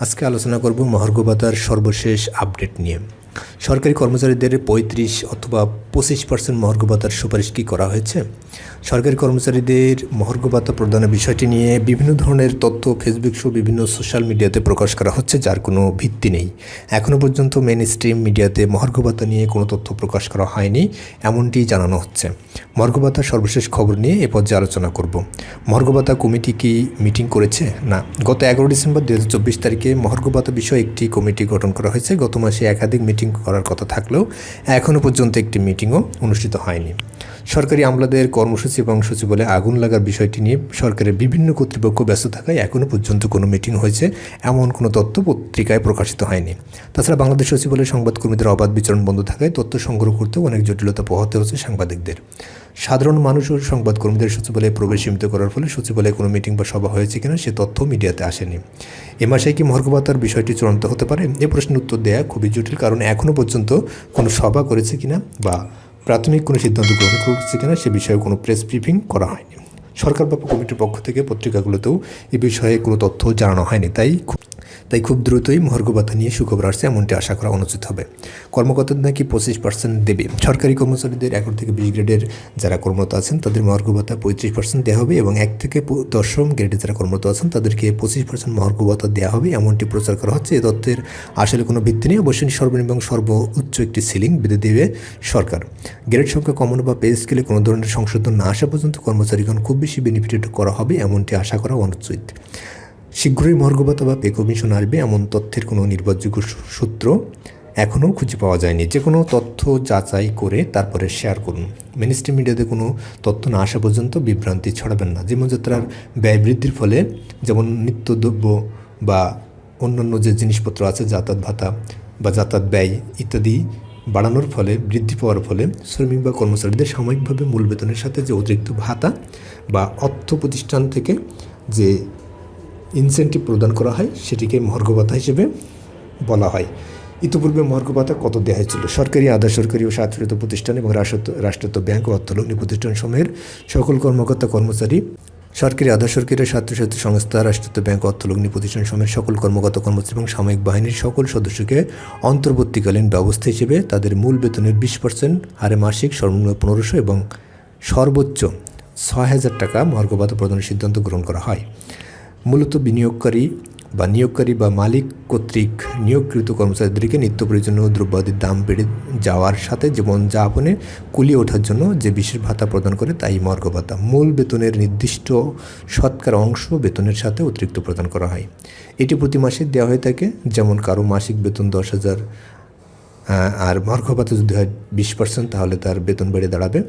আজকে আলোচনা করব মহার্ঘ সর্বশেষ আপডেট নিয়ে। সরকারি কর্মচারীদের পঁয়ত্রিশ অথবা পঁচিশ পার্সেন্ট মহার্ঘ ভাতার সুপারিশ কি করা হয়েছে? সরকারি কর্মচারীদের মহার্ঘ ভাতা প্রদানের বিষয়টি নিয়ে বিভিন্ন ধরনের তথ্য ফেসবুক সহ বিভিন্ন সোশ্যাল মিডিয়াতে প্রকাশ করা হচ্ছে, যার কোনো ভিত্তি নেই। এখনও পর্যন্ত মেন স্ট্রিম মিডিয়াতে মহার্ঘ ভাতা নিয়ে কোনো তথ্য প্রকাশ করা হয়নি, এমনটি জানানো হচ্ছে। মহার্ঘ ভাতার সর্বশেষ খবর নিয়ে এ পর্যায়ে আলোচনা করব। মহার্ঘ ভাতা কমিটি কি মিটিং করেছে? না, গত এগারো ডিসেম্বর দু চব্বিশ তারিখে মহার্ঘ ভাতা বিষয়ে একটি কমিটি গঠন করা হয়েছে। গত মাসে একাধিক মিটিং করার কথা থাকলেও এখনও পর্যন্ত একটি মিটিংও অনুষ্ঠিত হয়নি। সরকারি আমলাদের কর্মসূচি এবং সচিবালয়ে আগুন লাগার বিষয়টি নিয়ে সরকারের বিভিন্ন কর্তৃপক্ষ ব্যস্ত থাকায় এখনও পর্যন্ত কোনো মিটিং হয়েছে, এমন কোনো তথ্য পত্রিকায় প্রকাশিত হয়নি। তাছাড়া বাংলাদেশ সচিবালয়ের সংবাদকর্মীদের অবাধ বিচরণ বন্ধ থাকায় তথ্য সংগ্রহ করতেও অনেক জটিলতা পোহাতে হচ্ছে সাংবাদিকদের। সাধারণ মানুষ ও সংবাদকর্মীদের সচিবালয়ে প্রবেশ সীমিত করার ফলে সচিবালয়ে কোনো মিটিং বা সভা হয়েছে কিনা সে তথ্য মিডিয়াতে আসেনি। এ মাসে কি মহর্গভাতার বিষয়টি চূড়ান্ত হতে পারে? এ প্রশ্নের উত্তর দেওয়া খুবই জটিল, কারণ এখনও পর্যন্ত কোনো সভা করেছে কিনা বা প্রাথমিক কোনো সিদ্ধান্ত গ্রহণ করেছে কিনা সে বিষয়ে কোনো প্রেস ব্রিফিং করা হয়নি। সরকার বা কমিটির পক্ষ থেকে পত্রিকাগুলোতেও এ বিষয়ে কোনো তথ্য জানানো হয়নি, তাই তাই খুব দ্রুতই মহার্ঘ ভাতা নিয়ে সুখবর আসছে, এমনটি আশা করা অনুচিত হবে। কর্মকর্তাদের নাকি পঁচিশ পার্সেন্ট দেবে। সরকারি কর্মচারীদের এগারো থেকে বিশ গ্রেডের যারা কর্মরত আছেন, তাদের মহার্ঘ ভাতা পঁয়ত্রিশ পার্সেন্ট দেওয়া হবে এবং এক থেকে দশম গ্রেডে যারা কর্মরত আছেন, তাদেরকে পঁচিশ পার্সেন্ট মহার্ঘ ভাতা দেওয়া হবে, এমনটি প্রচার করা হচ্ছে। এই তথ্যের আসলে কোনো ভিত্তি নেই। অবশ্যই সর্বনিম্ন এবং সর্বোচ্চ একটি সিলিং বেঁধে দেবে সরকার। গ্রেড সংখ্যা কমানো বা পে স্কেলে কোনো ধরনের সংশোধন না আসা পর্যন্ত কর্মচারীগণ খুব বেশি বেনিফিটেড করা হবে, এমনটি আশা করা অনুচিত। শীঘ্রই মর্গবতা বা পে কমিশন আসবে এমন তথ্যের কোনো নির্ভরযোগ্য সূত্র এখনও খুঁজে পাওয়া যায়নি। যে কোনো তথ্য যাচাই করে তারপরে শেয়ার করুন। মিনিস্ট্রি মিডিয়াতে কোনো তথ্য না আসা পর্যন্ত বিভ্রান্তি ছড়াবেন না। জীবনযাত্রার ব্যয় বৃদ্ধির ফলে যেমন নিত্যদ্রব্য বা অন্যান্য যে জিনিসপত্র আছে, যাতায়াত ভাতা বা যাতায়াত ব্যয় ইত্যাদি বাড়ানোর ফলে, বৃদ্ধি পাওয়ার ফলে শ্রমিক বা কর্মচারীদের সাময়িকভাবে মূল বেতনের সাথে যে অতিরিক্ত ভাতা বা অর্থ প্রতিষ্ঠান থেকে যে ইনসেন্টিভ প্রদান করা হয়, সেটিকে মহার্ঘ ভাতা হিসেবে বলা হয়। ইতিপূর্বে মহার্ঘ ভাতা কত দেওয়া হয়েছিল সরকারি আধা সরকারি ও স্বায়ত্তশাসিত প্রতিষ্ঠান এবং রাষ্ট্র রাষ্ট্রায়ত্ত ব্যাংক ও অর্থলগ্নি প্রতিষ্ঠান সমূহের সকল কর্মকর্তা, কর্মচারী, সরকারি আধা সরকারি স্বায়ত্তশাসিত সংস্থা রাষ্ট্রায়ত্ত ব্যাংক অর্থলগ্নি প্রতিষ্ঠান সমূহের সকল কর্মকর্তা, কর্মচারী এবং সাময়িক বাহিনীর সকল সদস্যকে অন্তর্বর্তীকালীন ব্যবস্থা হিসেবে তাদের মূল বেতনের বিশ পার্সেন্ট হারে মাসিক সর্বনিম্ন পনেরোশো এবং সর্বোচ্চ ছয় হাজার টাকা মহার্ঘ ভাতা প্রদানের সিদ্ধান্ত গ্রহণ করা হয়। মূলত বিনিয়োগকারী বা নিয়োগকারী বা মালিক কর্তৃক নিয়োগকৃত কর্মচারীদেরকে নিত্য প্রয়োজনীয় দ্রব্যাদির দাম বেড়ে যাওয়ার সাথে জীবনযাপনে কুলিয়ে ওঠার জন্য যে বিশেষ ভাতা প্রদান করে তাই মর্গ ভাতা। মূল বেতনের নির্দিষ্ট শতকরা অংশ বেতনের সাথে অতিরিক্ত প্রদান করা হয়। এটি প্রতি মাসে দেওয়া হয়ে থাকে। যেমন কারও মাসিক বেতন দশ হাজার আর মর্গ ভাতা যদি হয় বিশ পার্সেন্ট তাহলে তার বেতন বেড়ে দাঁড়াবে।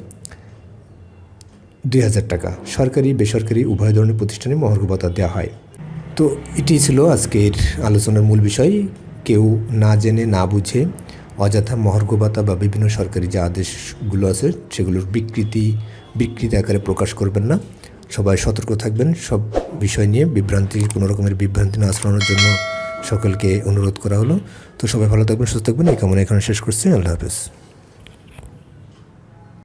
দুই হাজার টাকা। সরকারি, বেসরকারি, উভয় ধরনের প্রতিষ্ঠানে মহার্ঘ ভাতা দেওয়া হয়। তো এটি ছিল আজকের আলোচনার মূল বিষয়। কেউ না জেনে, না বুঝে অযথা মহার্ঘ ভাতা বা বিভিন্ন সরকারি যে আদেশগুলো আছে, সেগুলোর বিকৃতি বিকৃতি আকারে প্রকাশ করবেন না। সবাই সতর্ক থাকবেন। সব বিষয় নিয়ে বিভ্রান্তি কোনো রকমের বিভ্রান্তি না আশ্রয়ের জন্য সকলকে অনুরোধ করা হলো। তো সবাই ভালো থাকবেন, সুস্থ থাকবেন। এই কামনা এখানে শেষ করছি। আল্লাহ হাফেজ।